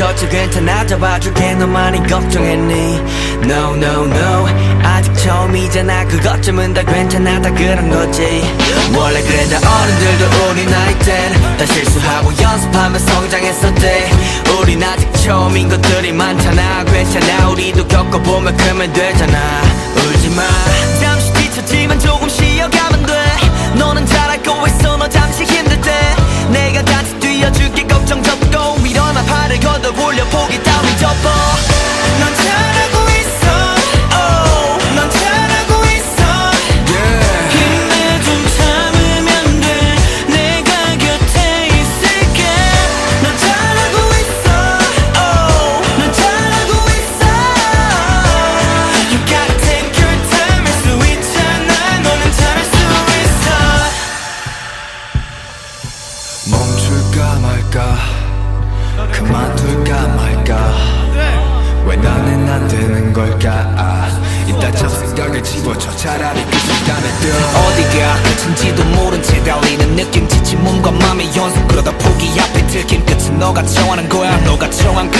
해도 괜찮아 잡아줄게. 너만이 걱정했니? No no no. 아직 처음이잖아. 그것쯤은 다 괜찮아. 다 그런 거지. 원래 그래 다 어른들도 우리 나이 땐다 실수하고 연습하며 성장했었대. 우린 아직 처음인 것들이 많잖아. 괜찮아. 우리도 겪어보면 크면 되잖아 멈출까 말까? 그만둘까 말까? 왜 나는 안 되는 걸까? 아, 이따 저 생각을 집어쳐 차라리 그 시간에 뛰어 어디가 끝인지도 모른 채 달리는 느낌 지친 몸과 맘의 연속 그러다 포기 앞에 들킨 끝은 너가 정하는 거야. 너가 정한 끝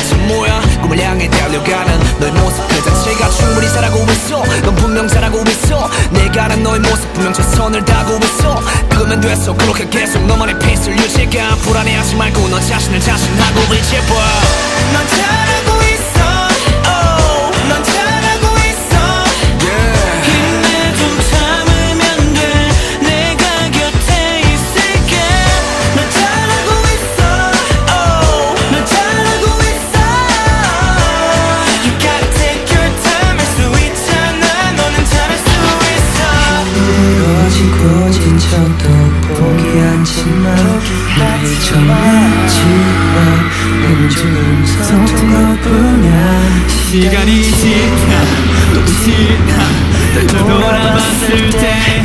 모습 분명 최선을 다하고 있어. 그러면 됐어. 그렇게 계속 너만의 페이스를 유지가 불안해하지 말고 너 자신을 자신하고 의지해봐. 넌 잘하고 우리 정했지만 너는 조금 서툰 것뿐이야 시간이 지나 또 지나. 널 돌아봤을 때